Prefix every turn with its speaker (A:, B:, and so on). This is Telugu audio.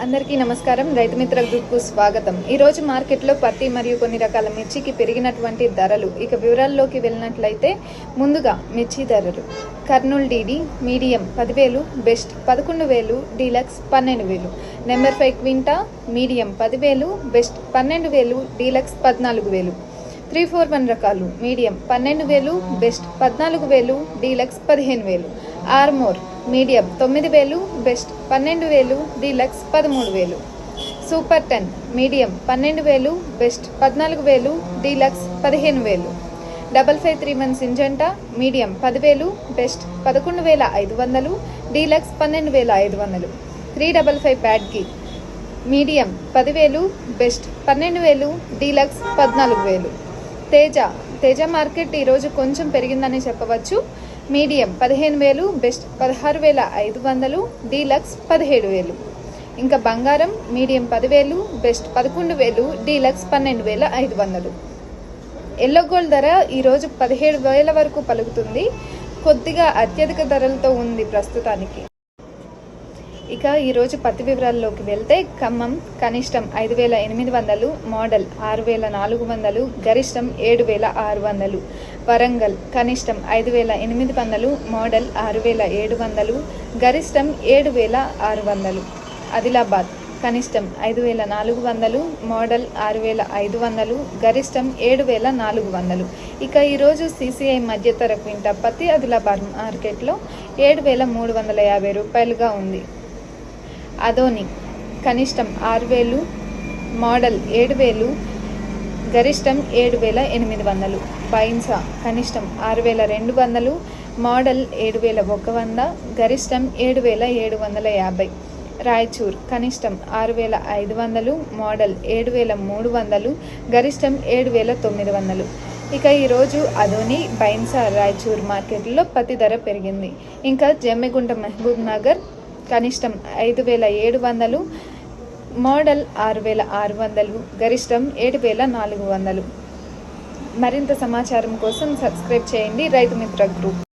A: అందరికీ నమస్కారం. రైతు మిత్ర గ్రూప్కు స్వాగతం. ఈ రోజు మార్కెట్లో పత్తి మరియు కొన్ని రకాల మిర్చికి పెరిగినటువంటి ధరలు. ఇక వివరాల్లోకి వెళ్ళినట్లయితే ముందుగా మిర్చి ధరలు. కర్నూలు డీడీ మీడియం పదివేలు బెస్ట్ పదకొండు వేలు డీలక్స్ పన్నెండు వేలు. నెంబర్ ఫైవ్ క్వింటా మీడియం పదివేలు బెస్ట్ పన్నెండు వేలు డీలక్స్ పద్నాలుగు వేలు. త్రీ ఫోర్ వన్ రకాలు మీడియం పన్నెండు వేలు బెస్ట్ పద్నాలుగు వేలు డీలక్స్ పదిహేను వేలు. ఆర్మోర్ మీడియం తొమ్మిది వేలు బెస్ట్ పన్నెండు వేలు డీలక్స్ పదమూడు వేలు. సూపర్ టెన్ మీడియం పన్నెండు వేలు బెస్ట్ పద్నాలుగు వేలు డీలక్స్ పదిహేను వేలు. Double five three one Syngenta medium పదివేలు బెస్ట్ పదకొండు వేల ఐదు వందలు డీలక్స్ పన్నెండు వేల ఐదు వందలు. త్రీ డబల్ ఫైవ్ ప్యాడ్కి మీడియం పదివేలు బెస్ట్ పన్నెండు వేలు డీలక్స్ పద్నాలుగు వేలు. తేజ తేజ మార్కెట్ ఈరోజు కొంచెం పెరిగిందని చెప్పవచ్చు. మీడియం పదిహేను వేలు బెస్ట్ పదహారు వేల ఐదు వందలు డీలక్స్ పదిహేడు వేలు. ఇంకా బంగారం మీడియం పదివేలు బెస్ట్ పదకొండు వేలు డీలక్స్ పన్నెండు వేల ఐదు వందలు. ఎల్లో గోల్డ్ ధర ఈరోజు పదిహేడు వేల వరకు పలుకుతుంది. కొద్దిగా అత్యధిక ధరలతో ఉంది ప్రస్తుతానికి. ఇక ఈరోజు పత్తి వివరాల్లోకి వెళ్తే ఖమ్మం కనిష్టం ఐదు వేల ఎనిమిది వందలు మోడల్ ఆరు వేల నాలుగు వందలు గరిష్టం ఏడు వేల ఆరు వందలు. వరంగల్. కనిష్టం ఐదు వేల ఎనిమిది వందలు మోడల్ ఆరు వేల ఏడు వందలు గరిష్టం ఏడు వేల ఆరు వందలు. ఆదిలాబాద్. కనిష్టం ఐదు వేల నాలుగు వందలు మోడల్ ఆరు వేల ఐదు వందలు గరిష్టం ఏడు వేల నాలుగు వందలు. ఇక ఈరోజు సీసీఐ మధ్యతర క్వింటా పత్తి ఆదిలాబాద్ మార్కెట్లో ఏడు వేల మూడు వందల యాభై రూపాయలుగా ఉంది. అదోని. కనిష్టం ఆరు వేలు మోడల్ ఏడు వేలు గరిష్టం ఏడు వేల ఎనిమిది వందలు బైన్సా కనిష్టం ఆరు వేల రెండు వందలు మోడల్ ఏడు వేల ఒక వంద గరిష్టం ఏడు వేల ఏడు వందల యాభై. రాయచూర్ కనిష్టం ఆరు వేల ఐదు వందలు మోడల్ ఏడు వేల మూడు వందలు గరిష్టం ఏడు వేల తొమ్మిది వందలు. ఇక ఈరోజు అదోని బైన్సా రాయచూర్ మార్కెట్లో పత్తి ధర పెరిగింది. ఇంకా జమ్మిగుంట మహబూబ్ నగర్ కనిష్టం ఐదు వేల ఏడు వందలు మోడల్ ఆరు వేల ఆరు వందలు గరిష్టం ఏడు వేల నాలుగు వందలు. మరింత సమాచారం కోసం సబ్స్క్రైబ్ చేయండి రైతు మిత్ర గ్రూప్.